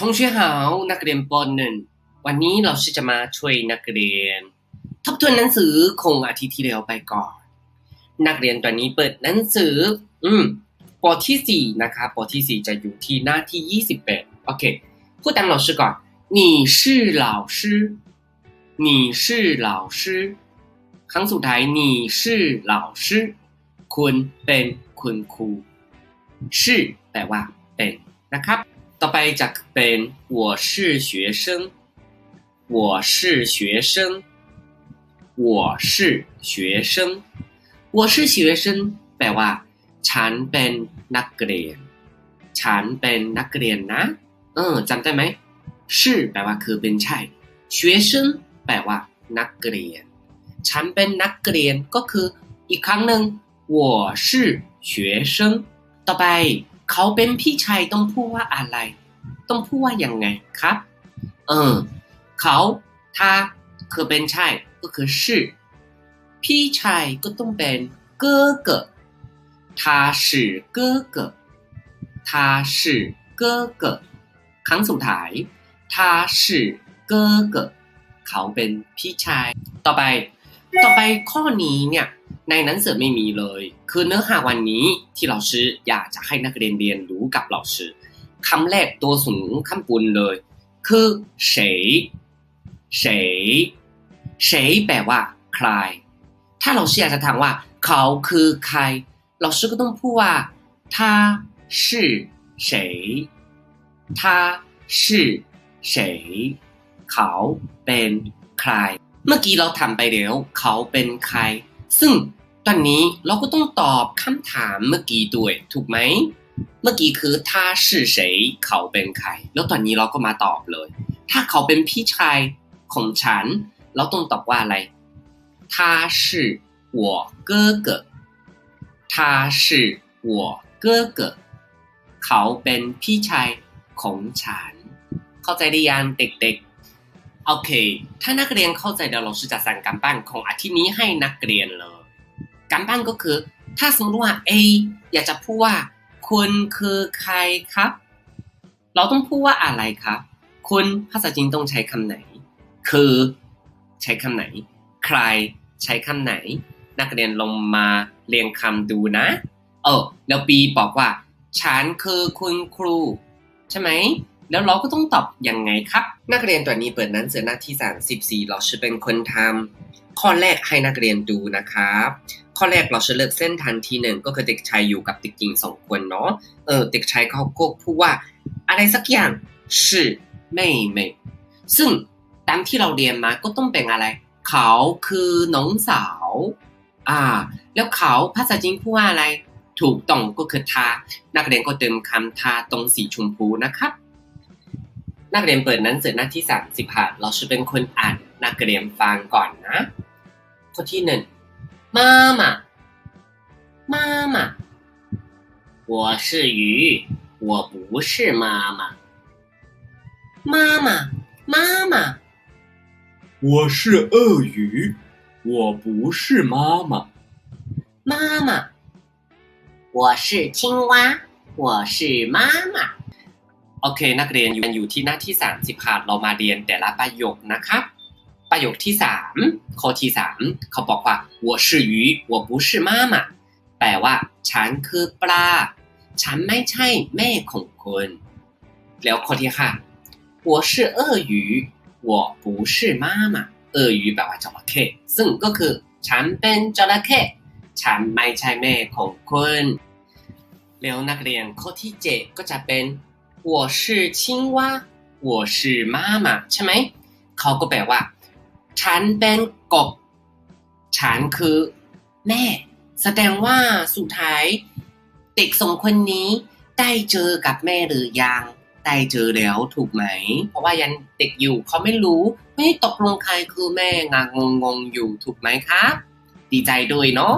同学好นักเรียนปหนึ่งวันนี้เราจะมาช่วยนักเรียน ทบทวนหนังสือคงอาทิตย์ที่แล้วไปก่อน นักเรียนตอนนี้เปิดหนังสือ อืมปที่สี่นะคะปที่สี่จะอยู่ที่หน้าที่ยี่สิบแปดโอเคพูดตาม老师ก่อน你是老师你是老师ครั้งสุดท้าย你是老师คุณเป็นคุณครู是แปลว่าเป็นนะครับ ต่อไปจะเป็น我是学生我是学生我是学生我是学生แปลว่า ฉันเป็นนักเรียน ฉันเป็นนักเรียนนะ เออจำได้ไหม是แปลว่าคือเป็นใช่学生แปลว่า นักเรียน ฉันเป็นนักเรียนก็คือ อีกครั้งหนึ่ง我是学生ต่อไป เขาเป็นพี่ชายต้องพูดว่าอะไร ต้องพูดว่ายังไงครับ เออ เขา他คือเป็นใช่ก็คือ是พี่ชายก็ต้องเป็น哥哥他是哥哥他是哥哥ครั้งสุดท้าย他是哥哥เขาเป็นพี่ชาย ต่อไป ต่อไปข้อนี้เนี่ย ในหนังสือไม่มีเลย คือเนื้อหาวันนี้ที่เราชื่ออยากจะให้นักเรียนเรียนรู้กับเราชื่อคำแรกตัวสูงคำปุนเลย คือ谁谁谁แปลว่า ใคร ถ้าเราชื่ออยากจะถามว่า เขาคือใคร เราชื่อก็ต้องพูดว่า他是谁他是谁เขาเป็นใคร เมื่อกี้เราทำไปแล้ว เขาเป็นใคร ซึ่ง ตอนนี้เราก็ต้องตอบคำถามเมื่อกี้ด้วย ถูกไหม เมื่อกี้คือ他是谁เขาเป็นใคร แล้วตอนนี้เราก็มาตอบเลย ถ้าเขาเป็นพี่ชายของฉัน เราต้องตอบว่าอะไร他是我哥哥他是我哥哥เขาเป็นพี่ชายของฉัน เข้าใจได้ยังเด็กๆ โอเค ถ้านักเรียนเข้าใจเดี๋ยวเราจะสั่งการบ้านของอาทิตย์นี้ให้นักเรียนเลย การบ้านก็คือ ถ้าสมมติว่า A อยากจะพูดว่าคุณคือใครครับ เราต้องพูดว่าอะไรครับ คุณภาษาจีนต้องใช้คำไหน คือใช้คำไหน ใครใช้คำไหน นักเรียนลงมาเรียงคำดูนะ เออแล้ว B บอกว่า ฉันคือคุณครู ใช่ไหม แล้วเราก็ต้องตอบยังไงครับ นักเรียนตัวนี้เปิดหนังสือหน้าที่ 34 เราจะเป็นคนทำข้อแรกให้นักเรียนดูนะครับ ข้อแรกเราจะเลือกเส้นทางทีหนึ่งก็คือเด็กชายอยู่กับเด็กหญิงสองคนเนาะเออเด็กชายเขาก็พูดว่าอะไรสักอย่างชื่อไม่ไม่ซึ่งตามที่เราเรียนมาก็ต้องเป็นอะไร เขาคือน้องสาว อ่า แล้วเขาภาษาจีนพูดว่าอะไร ถูกต้องก็คือทา นักเรียนก็เติมคำทาตรงสีชมพูนะครับ นักเรียนเปิดหนังสือหน้าที่สามสิบห้าเราจะเป็นคนอ่านนักเรียนฟังก่อนนะข้อที่หนึ่ง มาม่ามาม่า我是鱼我不是妈妈妈妈妈妈我是鳄鱼，我不是妈妈。妈妈我是青蛙我是妈妈โอเค นักเรียนอยู่อยู่ที่หน้าที่สามสิบค่ะเรามาเรียนแต่ละประโยคนะครับ ประโยคที่สามข้อที่สามเขาบอกว่า我是鱼我不是妈妈แปลว่า ฉันคือปลา ฉันไม่ใช่แม่ของคุณ แล้วข้อที่ห้า我是鳄鱼我不是妈妈鳄鱼แปลว่าจระเข้ซึ่งก็คือ ฉันเป็นจระเข้ฉันไม่ใช่แม่ของคุณแล้วนักเรียนข้อที่เจ็ดก็จะเป็น我是青蛙我是妈妈ใช่ไหม เขาก็แปลว่า ฉันเป็นกบ ฉันคือแม่ แสดงว่าสุดท้ายเด็กสองคนนี้ได้เจอกับแม่หรือยังได้เจอแล้วถูกไหม เพราะว่ายังเด็กอยู่เขาไม่รู้ไม่ตกลงใครคือแม่งงงงอยู่ถูกไหมครับดีใจด้วยเนาะ